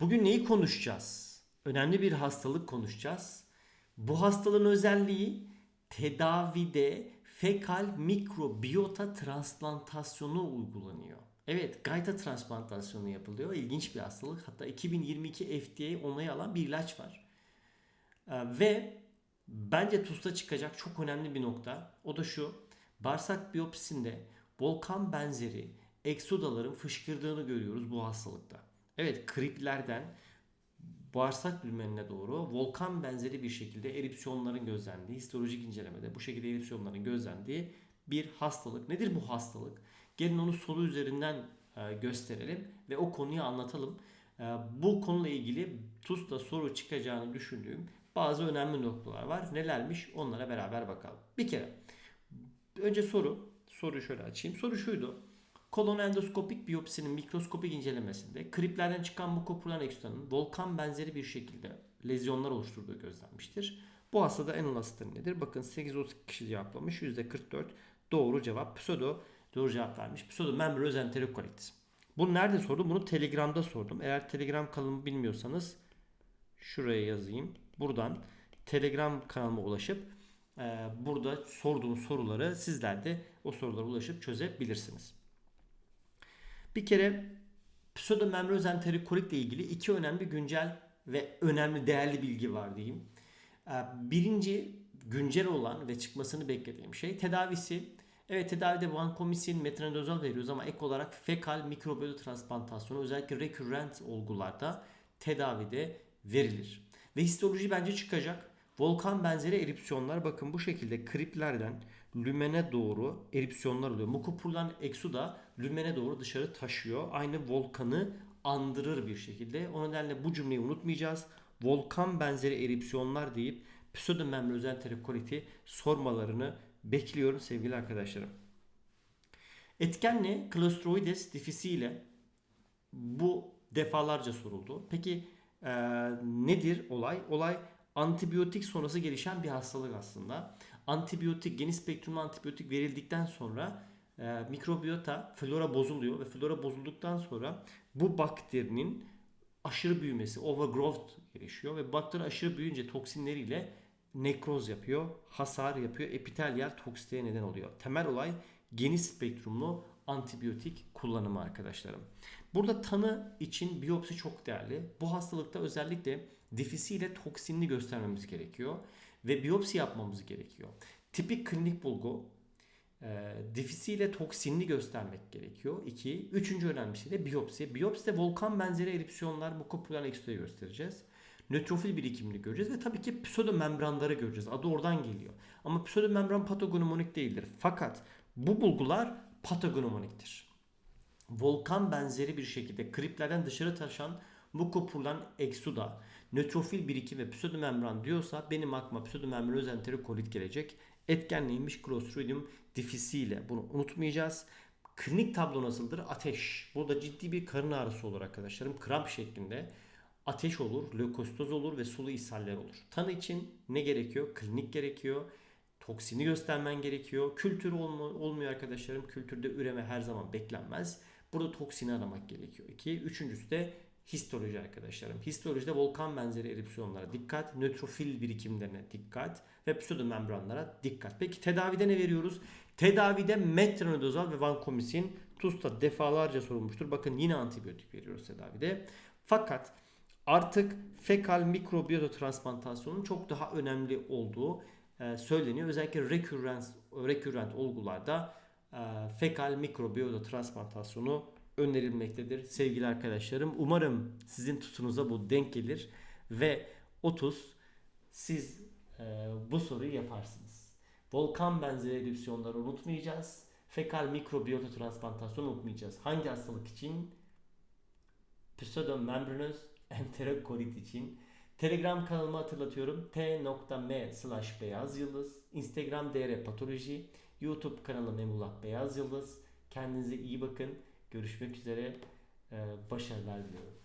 Bugün neyi konuşacağız? Önemli bir hastalık konuşacağız. Bu hastalığın özelliği tedavide fekal mikrobiyota transplantasyonu uygulanıyor. Evet, gayta transplantasyonu yapılıyor. İlginç bir hastalık. Hatta 2022 FDA onayı alan bir ilaç var. Ee, Ve bence TUS'ta çıkacak çok önemli bir nokta. O da şu. Bağırsak biyopsisinde volkan benzeri eksodaların fışkırdığını görüyoruz bu hastalıkta. Evet kriplerden bağırsak lümenine doğru volkan benzeri bir şekilde erupsiyonların gözlendiği, histolojik incelemede bu şekilde erupsiyonların gözlendiği bir hastalık. Nedir bu hastalık? Gelin onu soru üzerinden e, gösterelim ve o konuyu anlatalım. E, Bu konuyla ilgili TUS'ta soru çıkacağını düşündüğüm bazı önemli noktalar var. Nelermiş onlara beraber bakalım. Bir kere önce soru. Soruyu şöyle açayım. Soru şuydu. Kolon endoskopik biyopsinin mikroskopik incelemesinde kriplerden çıkan mukopulan ekstanın volkan benzeri bir şekilde lezyonlar oluşturduğu gözlenmiştir. Bu hastada en olasılığı nedir? Bakın 8-32 kişi cevaplamış. %44 doğru cevap. Pseudo doğru cevap vermiş. Pseudo membranöz enterokolitis. Bunu nerede sordum? Bunu Telegram'da sordum. Eğer Telegram kanalımı bilmiyorsanız şuraya yazayım. Buradan Telegram kanalıma ulaşıp e, burada sorduğum soruları sizler de o sorulara ulaşıp çözebilirsiniz. Bir kere pseudomembranöz enterikolit ile ilgili iki önemli güncel ve önemli değerli bilgi var diyeyim. Ee, Birinci güncel olan ve çıkmasını beklediğim şey tedavisi. Evet tedavide vankomisin, metronidazol veriyoruz ama ek olarak fekal mikrobiyota transplantasyonu özellikle rekürrent olgularda tedavide verilir. Ve histoloji bence çıkacak. Volkan benzeri erupsiyonlar bakın bu şekilde kriplerden lümene doğru erupsiyonlar oluyor. Mukopulan eksu da lümene doğru dışarı taşıyor. Aynı volkanı andırır bir şekilde. O nedenle bu cümleyi unutmayacağız. Volkan benzeri erupsiyonlar deyip pseudomembranöz enterikoliti sormalarını bekliyorum sevgili arkadaşlarım. Etken ne? Clostridius difficile bu defalarca soruldu. Peki e, nedir olay? Olay antibiyotik sonrası gelişen bir hastalık aslında. Antibiyotik, geniş spektrumlu antibiyotik verildikten sonra e, mikrobiyota, flora bozuluyor ve flora bozulduktan sonra bu bakterinin aşırı büyümesi, overgrowth gelişiyor ve bakteri aşırı büyüyünce toksinleriyle nekroz yapıyor, hasar yapıyor, epitelyal toksiteye neden oluyor. Temel olay geniş spektrumlu antibiyotik kullanımı arkadaşlarım. Burada tanı için biyopsi çok değerli. Bu hastalıkta özellikle difisiyle toksinli göstermemiz gerekiyor ve biyopsi yapmamız gerekiyor. Tipik klinik bulgu e, difisiyle toksinli göstermek gerekiyor. İki. Üçüncü önemli şey de biyopsi. Biyopside volkan benzeri erupsiyonlar mukopulan ekstrayı göstereceğiz. Nötrofil birikimini göreceğiz ve tabii ki pseudomembranları göreceğiz. Adı oradan geliyor. Ama pseudomembran patognomonik değildir. Fakat bu bulgular patognomoniktir. Volkan benzeri bir şekilde kriplerden dışarı taşan mukopulan eksuda nötrofil birikim ve pseudomembran diyorsa benim aklıma pseudomembranöz enterikolit gelecek. Etken neymiş? Clostridium difficile. Bunu unutmayacağız. Klinik tablo nasıldır? Ateş. Burada ciddi bir karın ağrısı olur arkadaşlarım. Kramp şeklinde. Ateş olur, lökostoz olur ve sulu ishaller olur. Tanı için ne gerekiyor? Klinik gerekiyor. Toksini göstermen gerekiyor. Kültür olmuyor arkadaşlarım. Kültürde üreme her zaman beklenmez. Burada toksini aramak gerekiyor. İki. Üçüncüsü de histoloji arkadaşlarım. Histolojide volkan benzeri erupsiyonlara dikkat, nötrofil birikimlerine dikkat ve pseudomembranlara dikkat. Peki tedavide ne veriyoruz? Tedavide metronidazol ve vankomisin TUS'ta defalarca sorulmuştur. Bakın yine antibiyotik veriyoruz tedavide. Fakat artık fekal mikrobiyota transplantasyonun çok daha önemli olduğu e, söyleniyor. Özellikle recurrent, recurrent olgularda e, fekal mikrobiyota transplantasyonu önerilmektedir sevgili arkadaşlarım. Umarım sizin tutunuza bu denk gelir ve 30 siz e, bu soruyu yaparsınız. Volkan benzeri erupsiyonları unutmayacağız. Fekal mikrobiyota transplantasyonu unutmayacağız. Hangi hastalık için? Pseudomembranöz enterokolit için. Telegram kanalımı hatırlatıyorum. t.m slash beyaz yıldız. Instagram dr patoloji. YouTube kanalım Emullah Beyaz Yıldız. Kendinize iyi bakın. Görüşmek üzere. Ee, başarılar diliyorum.